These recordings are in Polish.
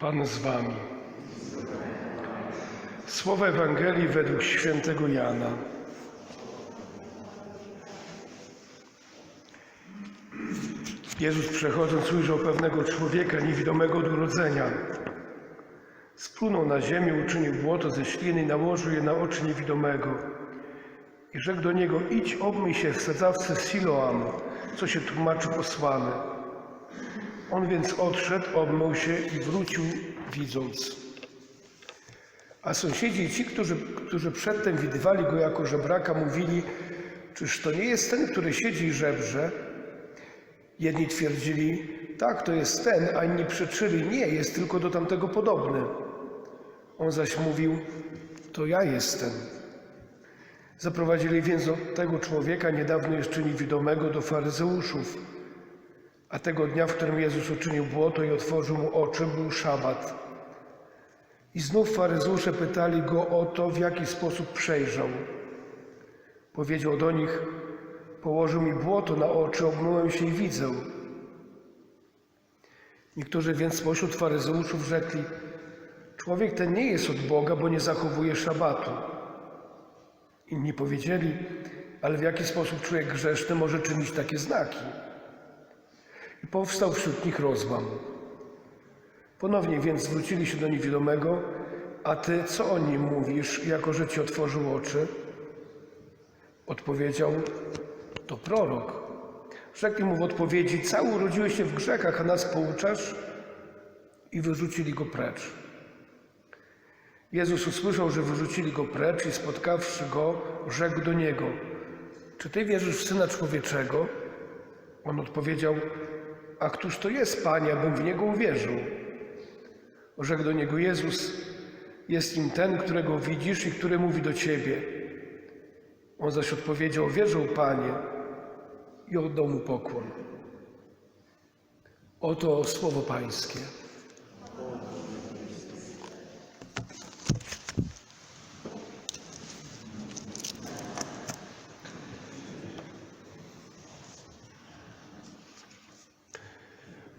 Pan z wami. Słowa Ewangelii według świętego Jana. Jezus przechodząc ujrzał pewnego człowieka niewidomego od urodzenia. Splunął na ziemię, uczynił błoto ze śliny nałożył je na oczy niewidomego. I rzekł do niego, idź obmyj się w sadzawce Siloam, co się tłumaczy posłany. On więc odszedł, obmył się i wrócił widząc. A sąsiedzi ci, którzy, którzy przedtem widywali go jako żebraka, mówili, czyż to nie jest ten, który siedzi i żebrze? Jedni twierdzili, tak, to jest ten, a inni przeczyli, nie, jest tylko do tamtego podobny. On zaś mówił, to ja jestem. Zaprowadzili więc do tego człowieka, niedawno jeszcze niewidomego, do faryzeuszów. A tego dnia, w którym Jezus uczynił błoto i otworzył mu oczy, był szabat. I znów faryzeusze pytali go o to, w jaki sposób przejrzał. Powiedział do nich, położył mi błoto na oczy, obmyłem się i widzę. Niektórzy więc spośród faryzeuszów rzekli, człowiek ten nie jest od Boga, bo nie zachowuje szabatu. Inni powiedzieli, ale w jaki sposób człowiek grzeszny może czynić takie znaki? I powstał wśród nich rozłam. Ponownie więc zwrócili się do niewidomego, a ty co o nim mówisz, jako że ci otworzył oczy? Odpowiedział, to prorok. Rzekli mu w odpowiedzi, cały urodziłeś się w grzechach, a nas pouczasz? I wyrzucili go precz. Jezus usłyszał, że wyrzucili go precz i spotkawszy go, rzekł do niego, czy ty wierzysz w Syna Człowieczego? On odpowiedział, a któż to jest, Panie, abym w Niego uwierzył? Rzekł do niego Jezus, jest nim ten, którego widzisz i który mówi do ciebie. On zaś odpowiedział, wierzył Panie i oddał mu pokłon. Oto słowo Pańskie.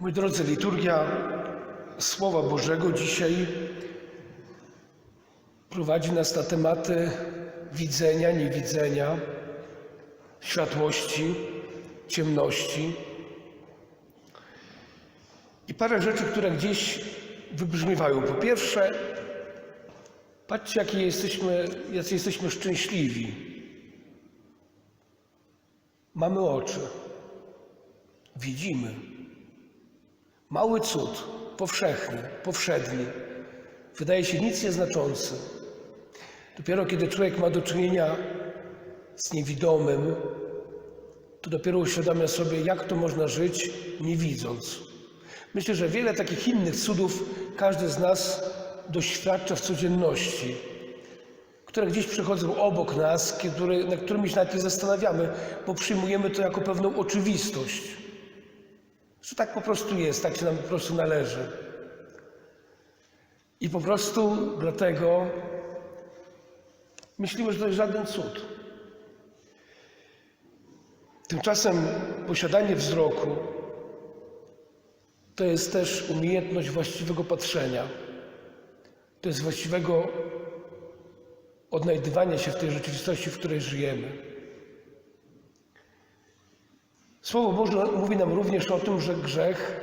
Mój drodzy, liturgia Słowa Bożego dzisiaj prowadzi nas na tematy widzenia, niewidzenia, światłości, ciemności. I parę rzeczy, które gdzieś wybrzmiewają. Po pierwsze, patrzcie, jakie jesteśmy, jacy jesteśmy szczęśliwi. Mamy oczy, widzimy. Mały cud, powszechny, powszedni, wydaje się nic nieznaczący. Dopiero kiedy człowiek ma do czynienia z niewidomym, to dopiero uświadamia sobie, jak to można żyć nie widząc. Myślę, że wiele takich innych cudów każdy z nas doświadcza w codzienności, które gdzieś przechodzą obok nas, na którymi się nawet nie zastanawiamy, bo przyjmujemy to jako pewną oczywistość. Że tak po prostu jest, tak się nam po prostu należy. I po prostu dlatego myślimy, że to jest żaden cud. Tymczasem posiadanie wzroku to jest też umiejętność właściwego patrzenia. To jest właściwego odnajdywania się w tej rzeczywistości, w której żyjemy. Słowo Boże mówi nam również o tym, że grzech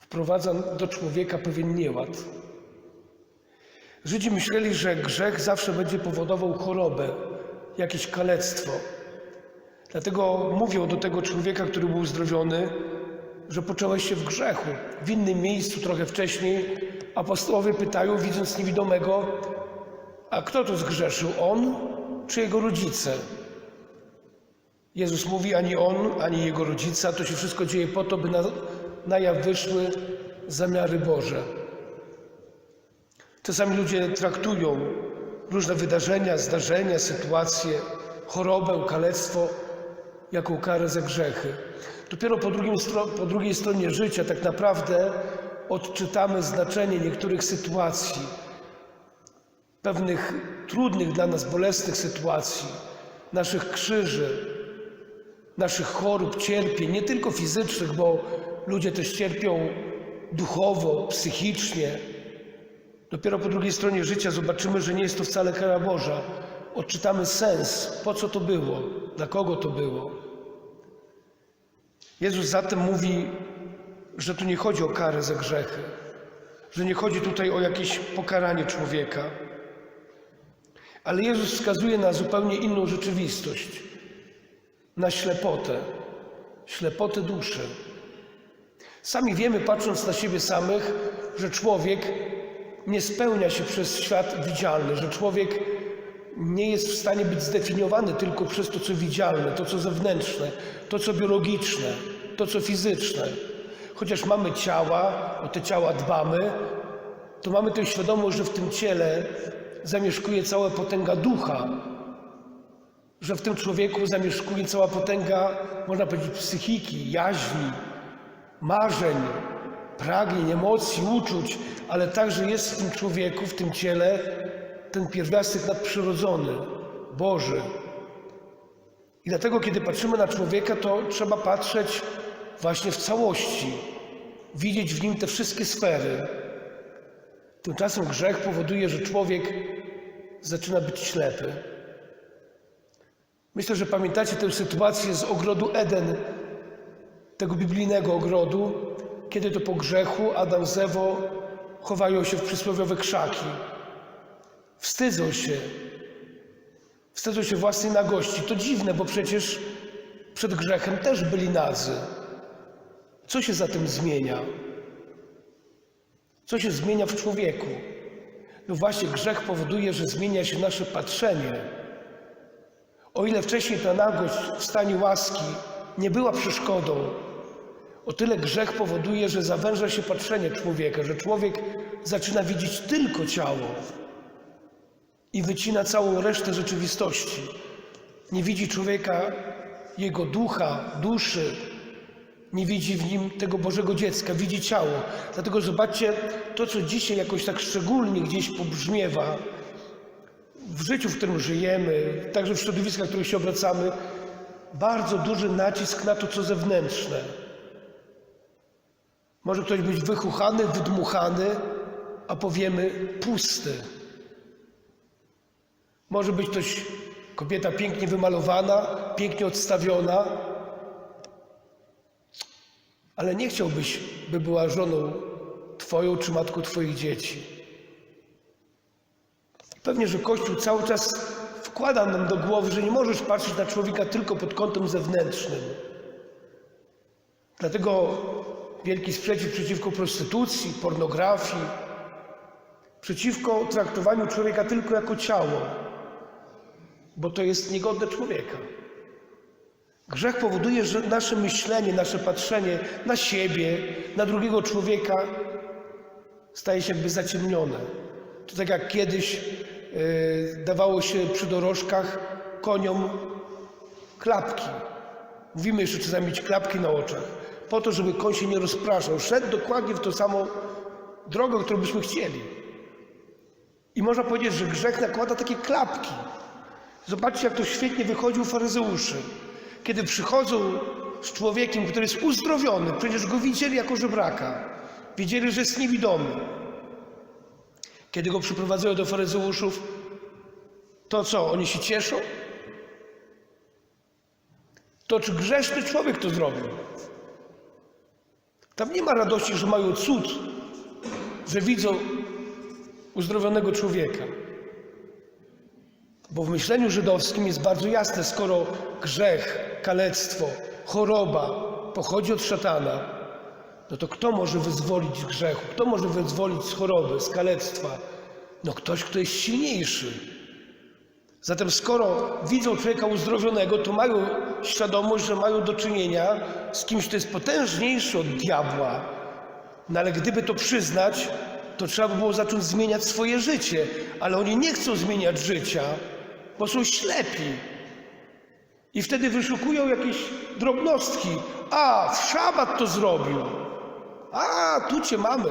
wprowadza do człowieka pewien nieład. Żydzi myśleli, że grzech zawsze będzie powodował chorobę, jakieś kalectwo. Dlatego mówią do tego człowieka, który był uzdrowiony, że począłeś się w grzechu. W innym miejscu, trochę wcześniej, apostołowie pytają, widząc niewidomego, a kto to zgrzeszył, on czy jego rodzice? Jezus mówi, ani on, ani jego rodzica, to się wszystko dzieje po to, by na, na jaw wyszły zamiary Boże. Czasami ludzie traktują różne wydarzenia, zdarzenia, sytuacje, chorobę, kalectwo jako karę za grzechy. Dopiero po, drugim, po drugiej stronie życia tak naprawdę odczytamy znaczenie niektórych sytuacji, pewnych trudnych dla nas, bolesnych sytuacji, naszych krzyży, naszych chorób, cierpień, nie tylko fizycznych, bo ludzie też cierpią duchowo, psychicznie. Dopiero po drugiej stronie życia zobaczymy, że nie jest to wcale kara Boża. Odczytamy sens, po co to było, dla kogo to było. Jezus zatem mówi, że tu nie chodzi o karę za grzechy, że nie chodzi tutaj o jakieś pokaranie człowieka, ale Jezus wskazuje na zupełnie inną rzeczywistość, na ślepotę, ślepotę duszy. Sami wiemy, patrząc na siebie samych, że człowiek nie spełnia się przez świat widzialny, że człowiek nie jest w stanie być zdefiniowany tylko przez to, co widzialne, to, co zewnętrzne, to, co biologiczne, to, co fizyczne. Chociaż mamy ciała, o te ciała dbamy, to mamy tę świadomość, że w tym ciele zamieszkuje cała potęga ducha, że w tym człowieku zamieszkuje cała potęga, można powiedzieć, psychiki, jaźni, marzeń, pragnień, emocji, uczuć, ale także jest w tym człowieku, w tym ciele ten pierwiastek nadprzyrodzony, Boży. I dlatego, kiedy patrzymy na człowieka, to trzeba patrzeć właśnie w całości, widzieć w nim te wszystkie sfery. Tymczasem grzech powoduje, że człowiek zaczyna być ślepy. Myślę, że pamiętacie tę sytuację z ogrodu Eden, tego biblijnego ogrodu, kiedy to po grzechu Adam z Ewą chowają się w przysłowiowe krzaki. Wstydzą się. Wstydzą się własnej nagości. To dziwne, bo przecież przed grzechem też byli nadzy. Co się zatem zmienia? Co się zmienia w człowieku? No właśnie, grzech powoduje, że zmienia się nasze patrzenie. O ile wcześniej ta nagość w stanie łaski nie była przeszkodą, o tyle grzech powoduje, że zawęża się patrzenie człowieka, że człowiek zaczyna widzieć tylko ciało i wycina całą resztę rzeczywistości. Nie widzi człowieka jego ducha, duszy, nie widzi w nim tego Bożego dziecka, widzi ciało. Dlatego zobaczcie, to co dzisiaj jakoś tak szczególnie gdzieś pobrzmiewa w życiu, w którym żyjemy, także w środowiskach, w których się obracamy, bardzo duży nacisk na to, co zewnętrzne. Może ktoś być wychuchany, wydmuchany, a powiemy pusty. Może być ktoś, kobieta pięknie wymalowana, pięknie odstawiona, ale nie chciałbyś, by była żoną Twoją czy matką Twoich dzieci. Pewnie, że Kościół cały czas wkłada nam do głowy, że nie możesz patrzeć na człowieka tylko pod kątem zewnętrznym. Dlatego wielki sprzeciw przeciwko prostytucji, pornografii, przeciwko traktowaniu człowieka tylko jako ciało, bo to jest niegodne człowieka. Grzech powoduje, że nasze myślenie, nasze patrzenie na siebie, na drugiego człowieka staje się jakby zaciemnione. To tak jak kiedyś dawało się przy dorożkach koniom klapki. Mówimy jeszcze, trzeba mieć klapki na oczach, po to, żeby koń się nie rozpraszał. Szedł dokładnie w tą samą drogę, którą byśmy chcieli. I można powiedzieć, że grzech nakłada takie klapki. Zobaczcie, jak to świetnie wychodzi u faryzeuszy. Kiedy przychodzą z człowiekiem, który jest uzdrowiony, przecież go widzieli jako żebraka, wiedzieli, że jest niewidomy. Kiedy go przyprowadzają do faryzeuszów, to co, oni się cieszą? To czy grzeszny człowiek to zrobił? Tam nie ma radości, że mają cud, że widzą uzdrowionego człowieka. Bo w myśleniu żydowskim jest bardzo jasne, skoro grzech, kalectwo, choroba pochodzi od szatana, no to kto może wyzwolić z grzechu? Kto może wyzwolić z choroby, z kalectwa? No ktoś, kto jest silniejszy. Zatem skoro widzą człowieka uzdrowionego, to mają świadomość, że mają do czynienia z kimś, kto jest potężniejszy od diabła. No ale gdyby to przyznać, to trzeba by było zacząć zmieniać swoje życie. Ale oni nie chcą zmieniać życia, bo są ślepi. I wtedy wyszukują jakieś drobnostki. A, w szabat to zrobił. A, tu cię mamy.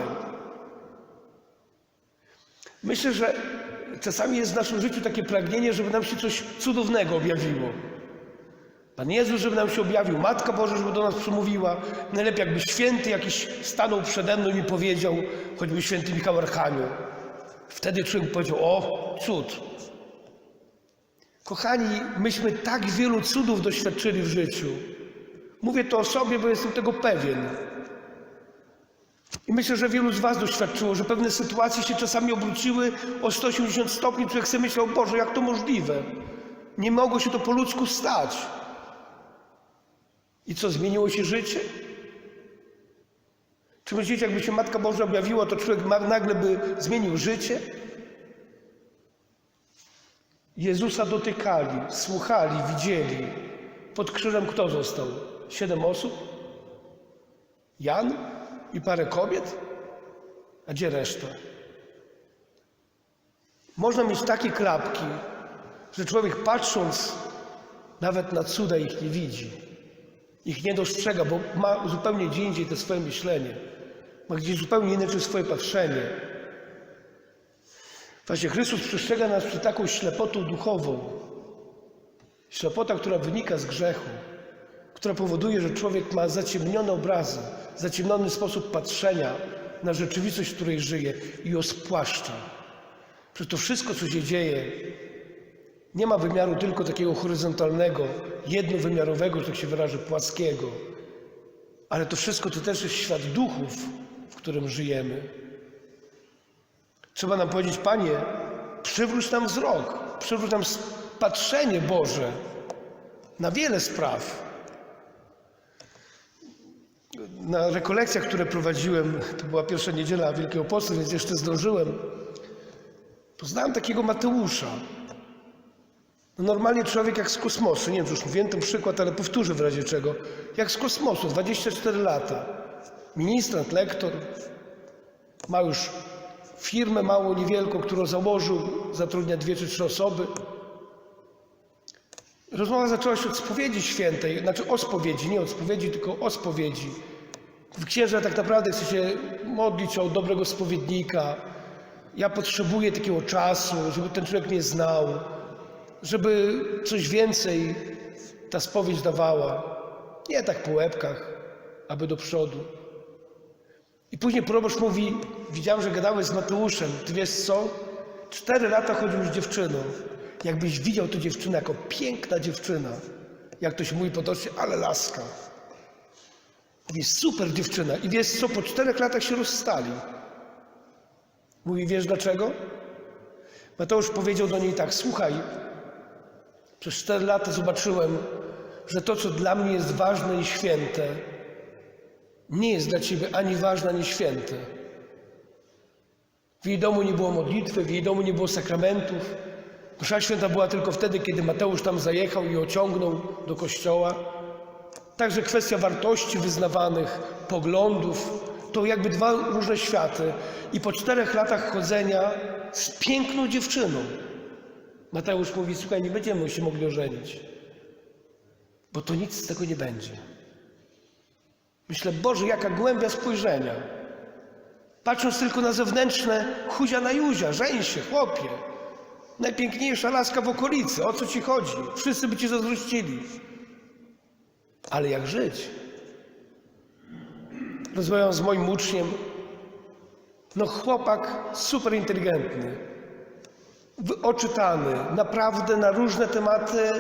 Myślę, że czasami jest w naszym życiu takie pragnienie, żeby nam się coś cudownego objawiło. Pan Jezus, żeby nam się objawił, Matka Boża, żeby do nas przemówiła. Najlepiej jakby święty jakiś stanął przede mną i powiedział, choćby święty Michał Archanioł. Wtedy człowiek powiedział, o, cud. Kochani, myśmy tak wielu cudów doświadczyli w życiu. Mówię to o sobie, bo jestem tego pewien. I myślę, że wielu z Was doświadczyło, że pewne sytuacje się czasami obróciły o 180 stopni, człowiek sobie myślał, Boże, jak to możliwe? Nie mogło się to po ludzku stać. I co, zmieniło się życie? Czy myślicie, jakby się Matka Boża objawiła, to człowiek nagle by zmienił życie? Jezusa dotykali, słuchali, widzieli. Pod krzyżem kto został? Siedem osób? Jan i parę kobiet? A gdzie reszta? Można mieć takie klapki, że człowiek patrząc nawet na cuda ich nie widzi. Ich nie dostrzega, bo ma zupełnie gdzie indziej to swoje myślenie. Ma gdzieś zupełnie inaczej swoje patrzenie. Właśnie Chrystus przestrzega nas przed taką ślepotą duchową. Ślepota, która wynika z grzechu, która powoduje, że człowiek ma zaciemnione obrazy, zaciemniony sposób patrzenia na rzeczywistość, w której żyje i ją spłaszcza. Przez to wszystko, co się dzieje, nie ma wymiaru tylko takiego horyzontalnego, jednowymiarowego, że tak się wyrażę, płaskiego. Ale to wszystko to też jest świat duchów, w którym żyjemy. Trzeba nam powiedzieć, Panie, przywróć nam wzrok, przywróć nam patrzenie Boże na wiele spraw. Na rekolekcjach, które prowadziłem, to była pierwsza niedziela Wielkiego Postu, więc jeszcze zdążyłem, poznałem takiego Mateusza. No normalnie człowiek jak z kosmosu, nie wiem, już mówiłem ten przykład, ale powtórzę w razie czego. Jak z kosmosu, 24 lata. Ministrant, lektor, ma już firmę małą, niewielką, którą założył, zatrudnia dwie czy trzy osoby. Rozmowa zaczęła się od spowiedzi świętej, znaczy o spowiedzi, nie od spowiedzi, tylko o spowiedzi. Księża tak naprawdę chce się modlić o dobrego spowiednika. Ja potrzebuję takiego czasu, żeby ten człowiek mnie znał, żeby coś więcej ta spowiedź dawała. Nie tak po łebkach, aby do przodu. I później proboszcz mówi, widziałem, że gadałeś z Mateuszem, ty wiesz co? Cztery lata chodził z dziewczyną. Jakbyś widział tę dziewczynę jako piękna dziewczyna. Jak to się mówi potocznie, ale laska. Mówi, super dziewczyna. I wiesz co, po czterech latach się rozstali. Mówi, wiesz dlaczego? Mateusz powiedział do niej tak, słuchaj, przez cztery lata zobaczyłem, że to, co dla mnie jest ważne i święte, nie jest dla ciebie ani ważne, ani święte. W jej domu nie było modlitwy, w jej domu nie było sakramentów. Msza święta była tylko wtedy, kiedy Mateusz tam zajechał i ociągnął do kościoła. Także kwestia wartości wyznawanych, poglądów, to jakby dwa różne światy. I po czterech latach chodzenia z piękną dziewczyną. Mateusz mówi, słuchaj, nie będziemy się mogli ożenić, bo to nic z tego nie będzie. Myślę, Boże, jaka głębia spojrzenia. Patrząc tylko na zewnętrzne, chuzia na juzia, żeń się, chłopie. Najpiękniejsza laska w okolicy, o co ci chodzi? Wszyscy by ci zazdrościli. Ale jak żyć? Rozmawiam z moim uczniem. No chłopak super inteligentny, oczytany, naprawdę na różne tematy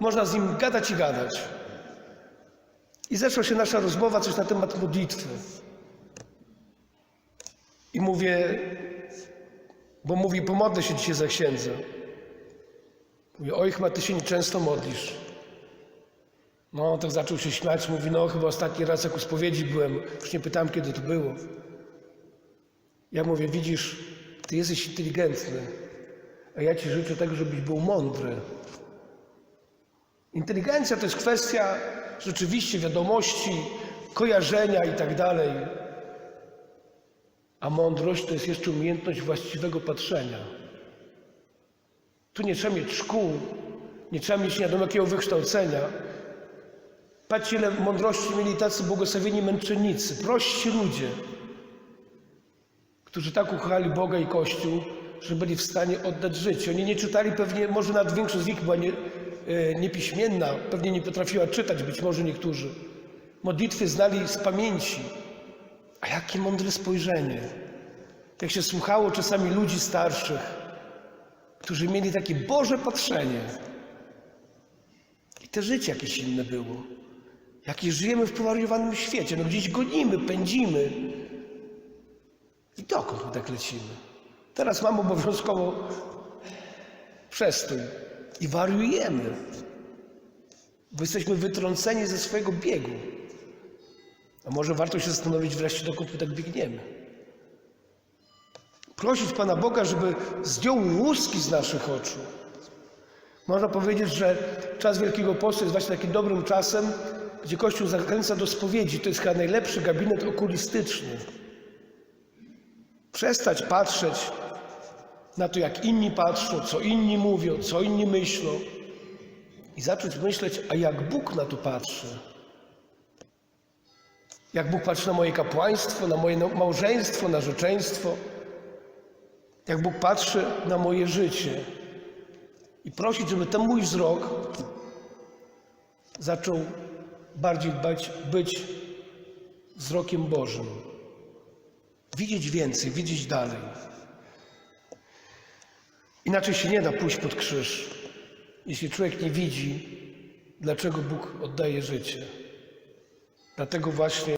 można z nim gadać i gadać. I zaczęła się nasza rozmowa coś na temat modlitwy. I mówię, bo mówi, pomodlę się dzisiaj za księdza. Mówię, oj, chyba ty się często modlisz. No, tak zaczął się śmiać, mówi, no chyba ostatni raz jak u spowiedzi byłem, już nie pytałem, kiedy to było. Ja mówię, widzisz, ty jesteś inteligentny, a ja ci życzę tego, żebyś był mądry. Inteligencja to jest kwestia rzeczywiście wiadomości, kojarzenia i tak dalej. A mądrość to jest jeszcze umiejętność właściwego patrzenia. Tu nie trzeba mieć szkół, nie trzeba mieć nie jakiego wykształcenia. Patrzcie, ile mądrości mieli tacy błogosławieni męczennicy, prości ludzie, którzy tak ukochali Boga i Kościół, że byli w stanie oddać życie. Oni nie czytali pewnie, może nawet większość z nich była nie, e, niepiśmienna, pewnie nie potrafiła czytać, być może niektórzy. Modlitwy znali z pamięci. A jakie mądre spojrzenie. Jak się słuchało czasami ludzi starszych, którzy mieli takie Boże patrzenie. I te życie jakieś inne było. Jakie żyjemy w powariowanym świecie. No gdzieś gonimy, pędzimy. I dokąd tak lecimy? Teraz mam obowiązkowo przestój. I wariujemy. Bo jesteśmy wytrąceni ze swojego biegu. A może warto się zastanowić wreszcie, dokąd my tak biegniemy. Prosić Pana Boga, żeby zdjął łuski z naszych oczu. Można powiedzieć, że czas Wielkiego Postu jest właśnie takim dobrym czasem, gdzie Kościół zachęca do spowiedzi. To jest chyba najlepszy gabinet okulistyczny. Przestać patrzeć na to, jak inni patrzą, co inni mówią, co inni myślą i zacząć myśleć, a jak Bóg na to patrzy. Jak Bóg patrzy na moje kapłaństwo, na moje małżeństwo, na żeczeństwo. Jak Bóg patrzy na moje życie. I prosić, żeby ten mój wzrok zaczął bardziej dbać, być wzrokiem Bożym. Widzieć więcej, widzieć dalej. Inaczej się nie da pójść pod krzyż, jeśli człowiek nie widzi, dlaczego Bóg oddaje życie. Dlatego właśnie